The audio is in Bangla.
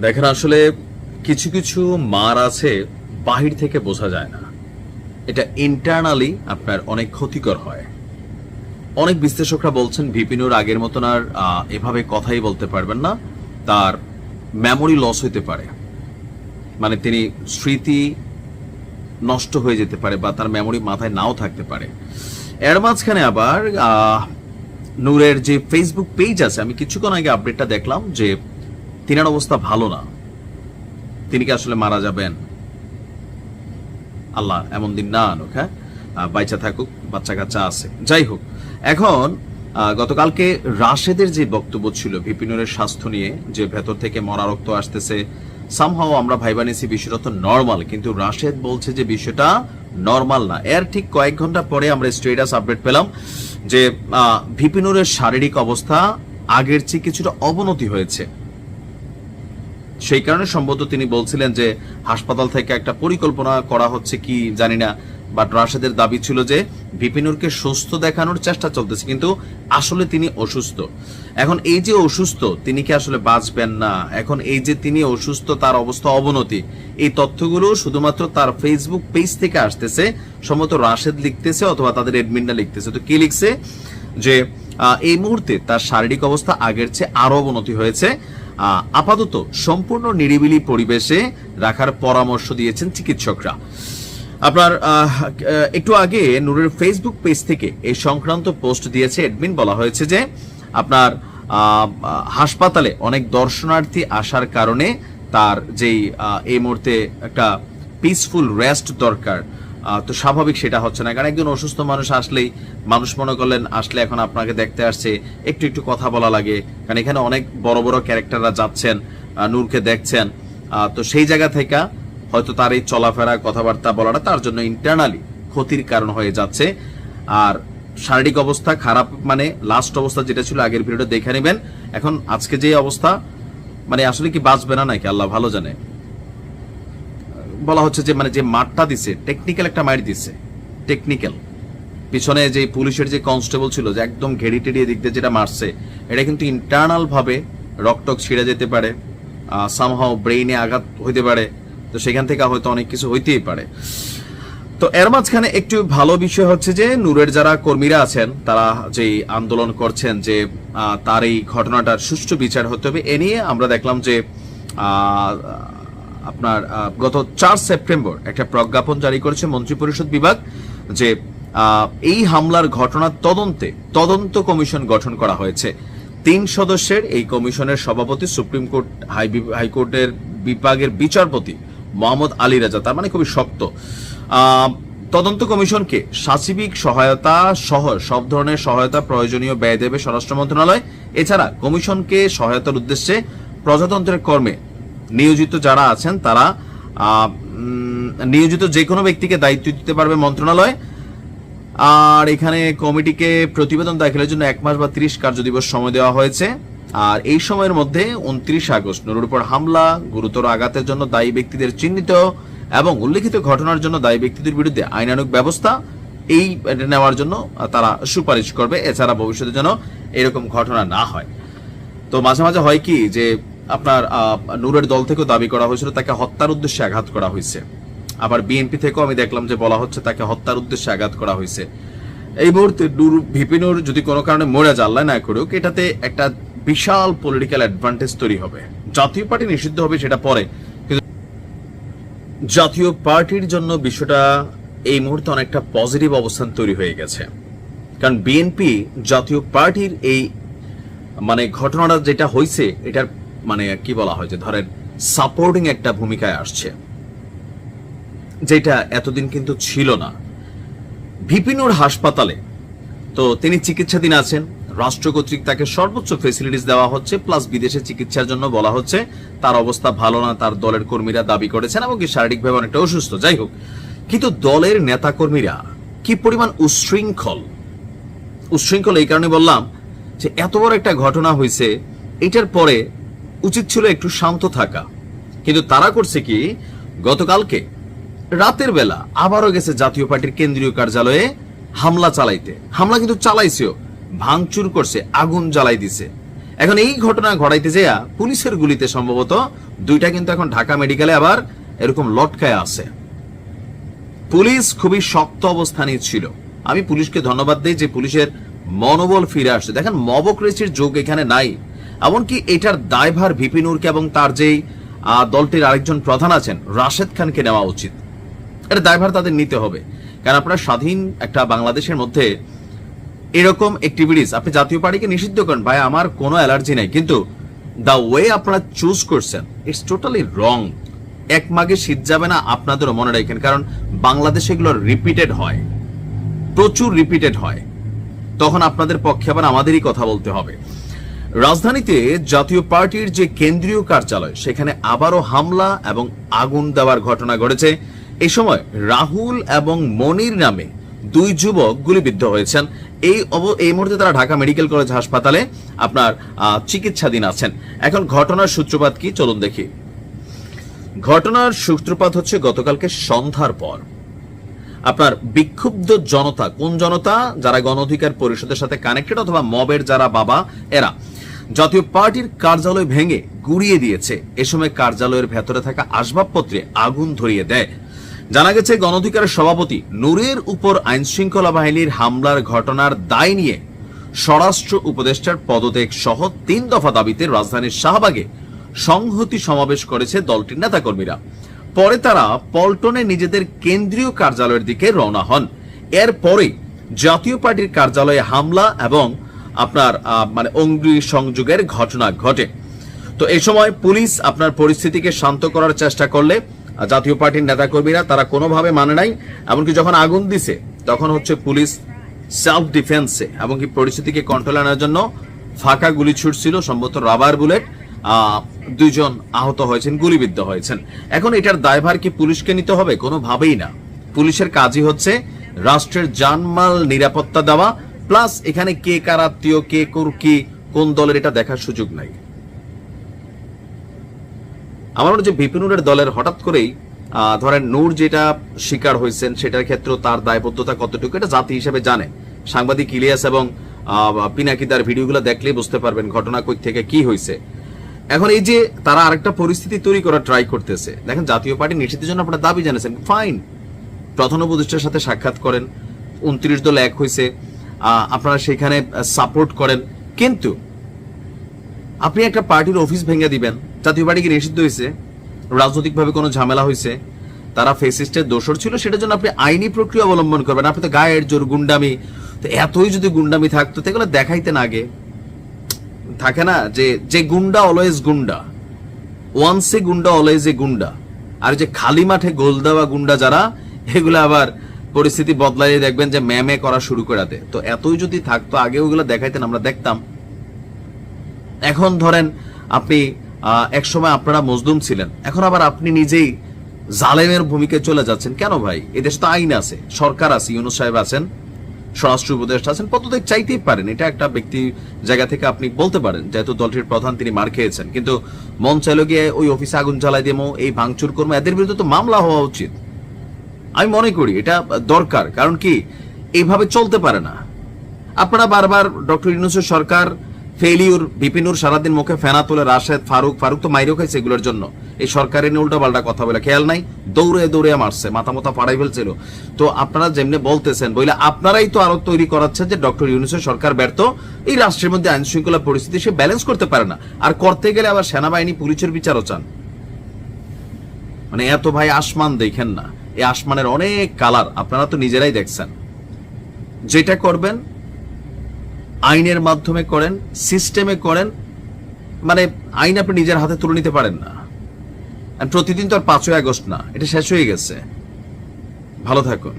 দেখেন, আসলে কিছু কিছু মার আছে বাহির থেকে বোঝা যায় না। এটা ইন্টারনালি আপনার অনেক ক্ষতিকর হয়। অনেক বিশ্লেষকরা বলছেন, ভিপিনুর আগের মতন আর এভাবে কথাই বলতে পারবেন না। তার মেমোরি লস হইতে পারে। মানে তিনি স্মৃতি নষ্ট হয়ে যেতে পারে বা তার মেমোরি মাথায় নাও থাকতে পারে। এর মাঝখানে আবার নূরের যে ফেসবুক পেজ আছে, আমি কিছুক্ষণ আগে আপডেটটা দেখলাম যে তিনার অবস্থা ভালো না। তিনি কি আসলে মারা যাবেন? আল্লাহ এমন দিন না আনুক হ্যাঁ? বাইচা থাকুক বাচ্চা কাচ্চা আছে। যাই হোক, এখন গতকালকে রাশেদের যে বক্তব্য ছিল বিপিনুরের স্বাস্থ্য নিয়ে, যে ভেতর থেকে মরা রক্ত আসতেছে সামহাও আমরা ভাইবানিসি বিষয়টা তো নর্মাল কিন্তু রাশেদ বলছে যে বিষয়টা নর্মাল না। এর ঠিক কয়েক ঘণ্টা পরে আমরা স্টেটাস আপডেট পেলাম যে ভিপিনুরের শারীরিক অবস্থা আগের চেয়ে কিছুটা অবনতি হয়েছে। সেই কারণে সম্ভবত তিনি বলছিলেন যে হাসপাতাল থেকে একটা পরিকল্পনা করা হচ্ছে কি জানি না বাট রাশেদের দাবি ছিল যে বিপিনুরকে সুস্থ দেখানোর চেষ্টা চলতেছে, কিন্তু আসলে তিনি অসুস্থ। এখন এই যে অসুস্থ, তিনি কি আসলে বাঁচবেন না? এখন এই যে তিনি অসুস্থ, তার অবস্থা অবনতি, এই তথ্যগুলো শুধুমাত্র তার ফেসবুক পেজ থেকে আসতেছে, সম্ভবত রাশেদ লিখতেছে অথবা তাদের এডমিনরা লিখতেছে। তো কি লিখছে? যে এই মুহূর্তে তার শারীরিক অবস্থা আগের চেয়ে আরও অবনতি হয়েছে। আপাতত সম্পূর্ণ নিরিবিলি পরিবেশে রাখার পরামর্শ দিয়েছেন চিকিৎসকরা। আপনার একটু আগে নূরের ফেসবুক পেজ থেকে এই সংক্রান্ত পোস্ট দিয়েছে এডমিন বলা হয়েছে যে আপনার হাসপাতালে অনেক দর্শনার্থী আসার কারণে তার যেই এই মুহূর্তে একটা পিসফুল রেস্ট দরকার। তো স্বাভাবিক সেটা হচ্ছে না। কারণ একজন অসুস্থ মানুষ আসলেই, মানুষ মনে করলেন, আসলে এখন আপনাকে দেখতে আসছে, একটু একটু কথা বলা লাগে। কারণ এখানে অনেক বড় বড় ক্যারেক্টাররা যাচ্ছেন নূরকে দেখছেন। তো সেই জায়গা থেকে হয়তো তার এই চলাফেরা, কথাবার্তা বলাটা তার জন্য ইন্টারনালি ক্ষতির কারণ হয়ে যাচ্ছে। আর শারীরিক অবস্থা খারাপ মানে লাস্ট অবস্থা যেটা ছিল আগের ভিডিওটা দেখে নেবেন। এখন আজকে যে অবস্থা মানে আসলে কি বাঁচবে না নাকি? আল্লাহ ভালো জানে। বলা হচ্ছে যে মানে যে মারটা দিছে টেকনিক্যাল একটা মার দিছে টেকনিক্যাল পিছনে যে পুলিশের যে কনস্টেবল ছিল, যে একদম ঘেড়ি টেড়ি দিক দিয়ে যেটা মারছে, এটা কিন্তু ইন্টারনাল ভাবে রক্তক ছিঁড়ে যেতে পারে সামহাও ব্রেইনে আঘাত হইতে পারে, তো সেখান থেকে হয়তো অনেক কিছু হইতেই পারে। তো এর মাঝখানে একটু ভালো বিষয় হচ্ছে যে, নূরের যারা কর্মীরা আছেন, তারা যেই আন্দোলন করছেন যে তার এই ঘটনাটার সুষ্ঠু বিচার হতে হবে, এ নিয়ে আমরা দেখলাম যে আপনার গত চার সেপ্টেম্বর একটা প্রজ্ঞাপন জারি করেছে মন্ত্রিপরিষদ বিভাগ যে এই হামলার ঘটনার তদন্তে তদন্ত কমিশন গঠন করা হয়েছে। তিন সদস্যের এই কমিশনের সভাপতি, সুপ্রিম কোর্ট, হাই হাইকোর্টের বিভাগের বিচারপতি মোহাম্মদ আলী রাজা, তার মানে খুবই শক্ত। তদন্ত কমিশনকে সাচিবিক সহায়তা সহ, সব ধরনের সহায়তা প্রয়োজনীয় ব্যয় দেবে স্বরাষ্ট্র মন্ত্রণালয়। এছাড়া কমিশনকে সহায়তার উদ্দেশ্যে প্রজাতন্ত্রের কর্মে নিয়োজিত যারা আছেন, তারা নিয়োজিত যে কোনো ব্যক্তিকে দায়িত্ব দিতে পারবে মন্ত্রণালয়। আর এখানে কমিটিকে প্রতিবেদন দাখিলের জন্য এক মাস বা ত্রিশ কার্য দিবস সময় দেওয়া হয়েছে। আর এই সময়ের মধ্যে উনত্রিশ আগস্ট নুরুর উপর হামলা, গুরুতর আঘাতের জন্য দায়ী ব্যক্তিদের চিহ্নিত এবং উল্লেখিত ঘটনার জন্য দায়ী ব্যক্তিদের বিরুদ্ধে আইনানুগ ব্যবস্থা, এই নেওয়ার জন্য তারা সুপারিশ করবে। এছাড়া ভবিষ্যতে যেন এরকম ঘটনা না হয়। তো মাঝে মাঝে হয় কি যে আপনার নূরের দল থেকেও দাবি করা হয়েছিল, তাকে হত্যার উদ্দেশ্যে আঘাত করা হয়েছে। আবার বিএনপি থেকেও আমি দেখলাম যে বলা হচ্ছে তাকে হত্যার উদ্দেশ্যে আঘাত করা হয়েছে। এই মুহূর্তে নূর, ভিপিনুর যদি কোনো কারণে মরে আল্লাহ না করুক, এটাতে একটা বিশাল পলিটিক্যাল অ্যাডভান্টেজ তৈরি হবে। জাতীয় পার্টি নিষিদ্ধ হবে সেটা পরে। কিন্তু জাতীয় পার্টির জন্য বিষয়টা এই মুহূর্তে অনেকটা পজিটিভ অবস্থান তৈরি হয়ে গেছে। কারণ বিএনপি জাতীয় পার্টির এই মানে ঘটনাটা যেটা হয়েছে, এটার মানে কি বলা হয় যে, ধরেন সাপোর্টিং একটা ভূমিকায় আসছে, যেটা এতদিন কিন্তু ছিল না। ভিপিনুর হাসপাতালে তো তিনি চিকিৎসাধীন আছেন, রাষ্ট্র কর্তৃক তাকে সর্বোচ্চ ফেসিলিটিস দেওয়া হচ্ছে প্লাস বিদেশে চিকিৎসার জন্য বলা হচ্ছে, তার অবস্থা ভালো না, তার দলের কর্মীরা দাবি করেছেন এমনকি শারীরিকভাবে অনেকটা অসুস্থ। যাই হোক, কিন্তু দলের নেতাকর্মীরা কি পরিমাণ উশৃঙ্খল? উশৃঙ্খল এই কারণে বললাম যে, এত বড় একটা ঘটনা হয়েছে, এটার পরে উচিত ছিল একটু শান্ত থাকা। কিন্তু তারা করছে কি, গতকালকে রাতের বেলা আবারও গেছে জাতীয় পার্টির কেন্দ্রীয় কার্যালয়ে হামলা চালাইতে। হামলা কিন্তু চালাইছেও, ভাঙচুর করছে, আগুন জ্বালাই দিছে। এখন এই ঘটনা ঘটাইতে যেয়া পুলিশের গুলিতে সম্ভবত দুইটা কিন্তু এখন ঢাকা মেডিকেলে আবার এরকম লটকায় আছে। পুলিশ খুবই শক্ত অবস্থানে ছিল। আমি পুলিশকে ধন্যবাদ দিই যে পুলিশের মনোবল ফিরে আসছে। দেখেন মবক্রেসির যোগ এখানে নাই। এমনকি এটার দায়ভার ভিপিনুরকে এবং তার যেই দলটির আরেকজন প্রধান আছেন, রাশেদ খানকে নেওয়া উচিত। এটা দায়ভার তাদের নিতে হবে। কারণ আপনারা স্বাধীন একটা বাংলাদেশের মধ্যে এরকম অ্যাক্টিভিটিস আপনি জাতীয় পার্টিকে নিষিদ্ধ করেন, ভাই, আমার কোনো অ্যালার্জি নাই। কিন্তু দ্য ওয়ে আপনারা চুজ করছেন ইটস টোটালি রং এক মাগে শীত যাবে না, আপনাদেরও মনে রাখেন, কারণ বাংলাদেশে এগুলো রিপিটেড হয়। প্রচুর রিপিটেড হয়। তখন আপনাদের পক্ষে আবার আমাদেরই কথা বলতে হবে। রাজধানীতে জাতীয় পার্টির যে কেন্দ্রীয় কার্যালয়, সেখানে আবারও হামলা এবং আগুন দেওয়ার ঘটনা ঘটেছে। এই সময় রাহুল এবং মনির নামে দুই যুবক গুলিবিদ্ধ হয়েছেন। এই এই মুহূর্তে তারা ঢাকা মেডিকেল কলেজ হাসপাতালে আপনার চিকিৎসাধীন আছেন। এখন ঘটনার সূত্রপাত কি? চলুন দেখি। ঘটনার সূত্রপাত হচ্ছে গতকালকে সন্ধ্যার পর। আপনার বিক্ষুব্ধ জনতা, কোন জনতা? যারা গণ অধিকার পরিষদের সাথে কানেক্টেড অথবা মবের যারা বাবা, এরা। জাতীয় পার্টির কার্যালয় ভেঙে গুড়িয়ে দিয়েছে। এ সময় কার্যালয়ের ভেতরে থাকা আসবাবপত্রে আগুন ধরিয়ে দেয়। জানা গেছে গণ অধিকারের সভাপতি নূরের উপর আইন শৃঙ্খলা বাহিনীর হামলার ঘটনার দায় নিয়ে স্বরাষ্ট্র উপদেষ্টার পদত্যাগ সহ তিন দফা দাবিতে রাজধানীর শাহবাগে সংহতি সমাবেশ করেছে দলটির নেতাকর্মীরা। পরে তারা পল্টনে নিজেদের কেন্দ্রীয় কার্যালয়ের দিকে রওনা হন। এরপরে জাতীয় পার্টির কার্যালয়ে হামলা এবং আপনার মানে অঙ্গি সংযোগের ঘটনা ঘটে। তো এই সময় পুলিশ আপনার পরিস্থিতিকে শান্ত করার চেষ্টা করলে জাতীয় পার্টির নেতাকর্মীরা তারা কোনোভাবে মানে নাই এমনকি যখন আগুন দিছে তখন হচ্ছে পুলিশ সেলফ ডিফেন্সে এমনকি পরিস্থিতিকে কন্ট্রোল আনার জন্য ফাঁকা গুলি ছুটছিল সম্ভবত রাবার বুলেট আহ, দুইজন আহত হয়েছেন গুলিবিদ্ধ হয়েছেন। এখন এটার দায়ভার কি পুলিশকে নিতে হবে? কোনোভাবেই না। পুলিশের কাজই হচ্ছে রাষ্ট্রের জানমাল নিরাপত্তা দেওয়া প্লাস এখানে কে কার আত্মীয়, কে কোর কি, কোন দলের এটা দেখার সুযোগ নাই। আমার মনে যে বিপিনুরের দলের হঠাৎ করেই ধরেন নূর যেটা শিকার হয়েছেন, সেটার ক্ষেত্রে তার দায়বদ্ধতা কতটুকু এটা জাতি হিসেবে জানে। সাংবাদিক ইলিয়াস এবং পিনাকি তার ভিডিওগুলো দেখলেই বুঝতে পারবেন ঘটনা কই থেকে কি হয়েছে। এখন এই যে তারা আরেকটা পরিস্থিতি তৈরি করার ট্রাই করতেছে, দেখেন জাতীয় পার্টি নিষিদ্ধের জন্য আপনারা দাবি জানিয়েছেন ফাইন প্রধান উপদেষ্টার সাথে সাক্ষাৎ করেন, উনত্রিশ দল এক হয়েছে। আপনারা সেখানে সাপোর্ট করেন। কিন্তু আপনি একটা পার্টির অফিস ভেঙে দিবেন, জাতীয় পার্টি কি নিষিদ্ধ হয়েছে? রাজনৈতিকভাবে কোনো ঝামেলা হয়েছে? তারা ফেসিস্টের দোষর ছিল, সেটার জন্য আপনি আইনি প্রক্রিয়া অবলম্বন করবেন। আপনি তো গায়ের জোর, গুন্ডামি। তো এতই যদি গুন্ডামি থাকতো, তো এগুলো দেখাইতেন আগে। থাকে না যে যে গুন্ডা অলওয়েজ গুন্ডা। ওয়ান্সে গুন্ডা অলওয়েজ এ গুন্ডা। আর যে খালি মাঠে গোল দেওয়া গুন্ডা যারা, এগুলো আবার পরিস্থিতি বদলাইয়ে দেখবেন যে ম্যামে করা শুরু করে দেয়। তো এতই যদি থাকতো আগে ওগুলো দেখাইতেন আমরা দেখতাম। এখন ধরেন আপনি আহ, একসময় আপনারা মজদুম ছিলেন। এখন আবার আপনি নিজেই জালেমের ভূমিকায় চলে যাচ্ছেন। কেন ভাই? এদেশ তো আইন আছে সরকার আছে ইউনুস সাহেব আছেন স্বরাষ্ট্র উপদেষ্টা আছেন পদত্যাগ চাইতেই পারেন। এটা একটা ব্যক্তি জায়গা থেকে আপনি বলতে পারেন যেহেতু দলটির প্রধান তিনি মার খেয়েছেন। কিন্তু মন চাইলো গিয়ে ওই অফিসে আগুন জ্বালাই দেবো এই ভাঙচুর করব এদের বিরুদ্ধে তো মামলা হওয়া উচিত। আমি মনে করি এটা দরকার, কারণ কি এইভাবে চলতে পারে না। আপনারা বারবার ডক্টর ইউনুসের সরকার ফেলিউর বিপিনুর সারাদিন মুখে ফেনা তোলে রাশেদ, ফারুক ফারুক তো মাইরও খাইছে এগুলোর জন্য। এই সরকারের নিয়ে উল্টা পাল্টা কথা বলে, খেয়াল নাই? দৌড়ে দৌড়ে মারছে মাথা মাথা ফাড়াই ফেলছিল। তো আপনারা যেমনি বলতেছেন, বইলে আপনারাই তো আরও তৈরি করাচ্ছেন যে ডক্টর ইউনুসের সরকার ব্যর্থ, এই রাষ্ট্রের মধ্যে আইন শৃঙ্খলা পরিস্থিতি সে ব্যালেন্স করতে পারে না। আর করতে গেলে আবার সেনাবাহিনী, পুলিশের বিচারও চান। মানে এত ভাই আসমান দেখেন না। এই আসমানের অনেক কালার আপনারা তো নিজেরাই দেখছেন। যেটা করবেন, আইনের মাধ্যমে করেন, সিস্টেমে করেন মানে আইন আপনি নিজের হাতে তুলে নিতে পারেন না। প্রতিদিন তো আর পাঁচই আগস্ট না, এটা শেষ হয়ে গেছে। ভালো থাকুন।